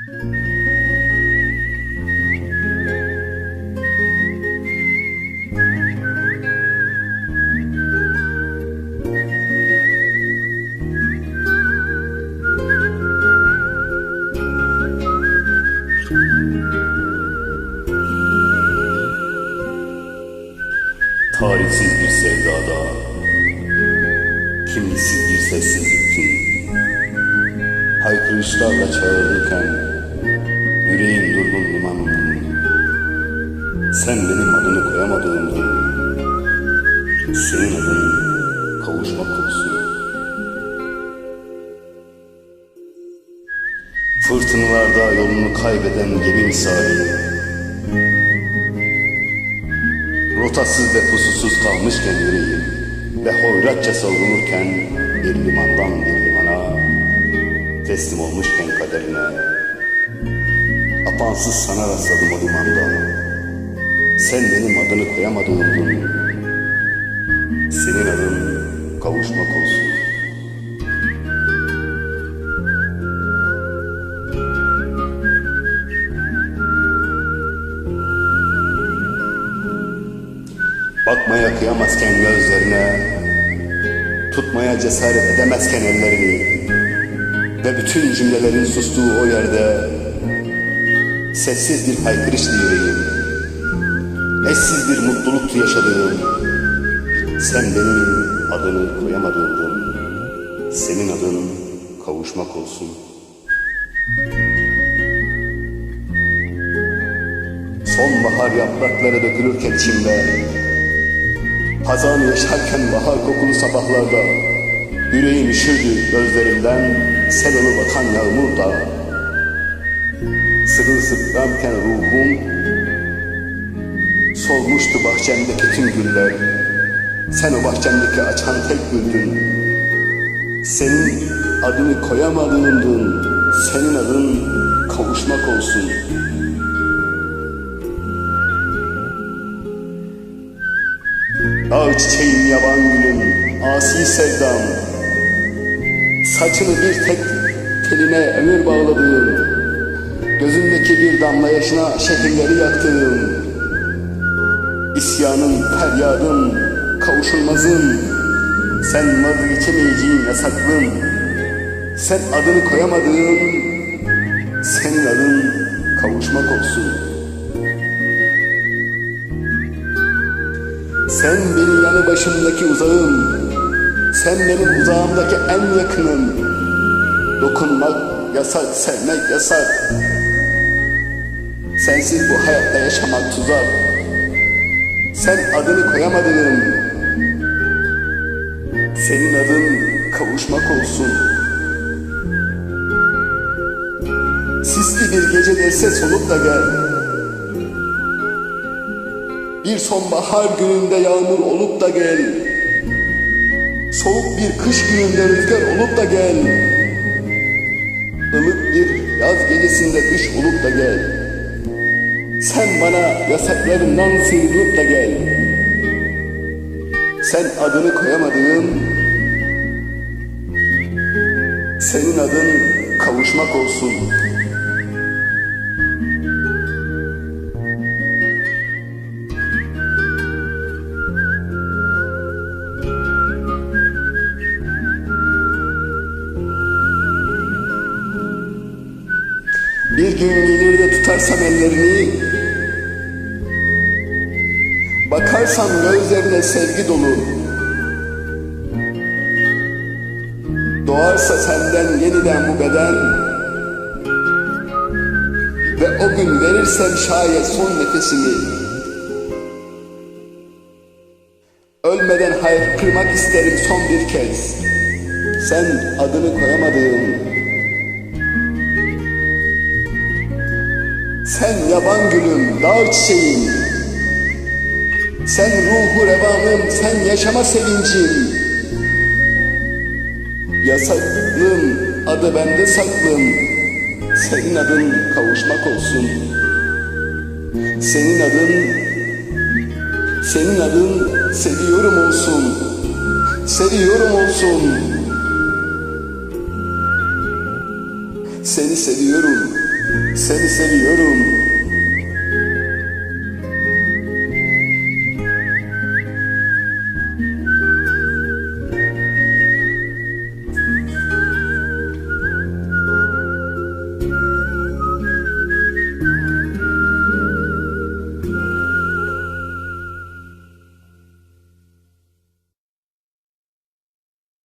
Tarihsiz bir sevdada Kimliksiz bir sessizliktin Haykırışlarla çağırırken Yüreğim durgun limanımdın Sen benim adını koyamadığımdın Senin adın kavuşmak kokusu. Fırtınalarda yolunu kaybeden gemi misali Rotasız ve pususuz kalmışken yüreğim Ve hoyratça savrulurken bir limandan bir limana Teslim olmuşken kaderine. Apansız sana rastladım o limanda Sen benim adını koyamadığımdın Senin adın kavuşmak olsun. Bakmaya kıyamazken gözlerine Tutmaya cesaret edemezken ellerini Ve bütün cümlelerin sustuğu o yerde Sessiz bir haykırıştı yüreğim Eşsiz bir mutluluktu yaşadığım Sen benim adını koyamadığımdın Senin adın kavuşmak olsun. Sonbahar yaprakları dökülürken içimde Hazan yaşarken bahar kokulu sabahlarda Yüreğim üşürdü gözlerimden Sel olup akan yağmur da. Sırılsıklamken ruhum Solmuştu bahçemdeki tüm güller. Sen o bahçemdeki açan tek güldün. Senin adını koyamadığımdın Senin adın kavuşmak olsun. Dağ çiçeğim yaban gülüm, asi sevdam Saçını bir tek teline ömür bağladığım Gözündeki bir damla yaşına şehirleri yaktığım İsyanın, feryadın, kavuşulmazın Sen vazgeçemeyeceğin yasaklım Sen adını koyamadığın Senin adın kavuşmak olsun. Sen benim yanı başımdaki uzağım Sen benim uzağımdaki en yakınım Dokunmak yasak, sevmek yasak. Sensiz bu hayatta yaşamak tuzak. Sen adını koyamadığım Senin adın kavuşmak olsun. Sisli bir gecede ses olup da gel. Bir sonbahar gününde yağmur olup da gel bir kış gününde rüzgar olup da gel. Ilık bir yaz gecesinde kış olup da gel. Sen bana yasaklarından sıyrılıp da gel. Sen adını koyamadığın Senin adın kavuşmak olsun gün gelir de tutarsam ellerini. Bakarsam gözlerine sevgi dolu. Doğarsa senden yeniden bu beden. Ve o gün verirsem şayet son nefesimi. Ölmeden haykırmak isterim son bir kez. Sen adını koyamadığım Sen yaban gülüm, dağ çiçeğim. Sen ruhu revanım, sen yaşama sevincim. Yasaklım, adı bende saklım. Senin adın kavuşmak olsun. Senin adın, senin adın seviyorum olsun. Seviyorum olsun. Seni seviyorum Seni seviyorum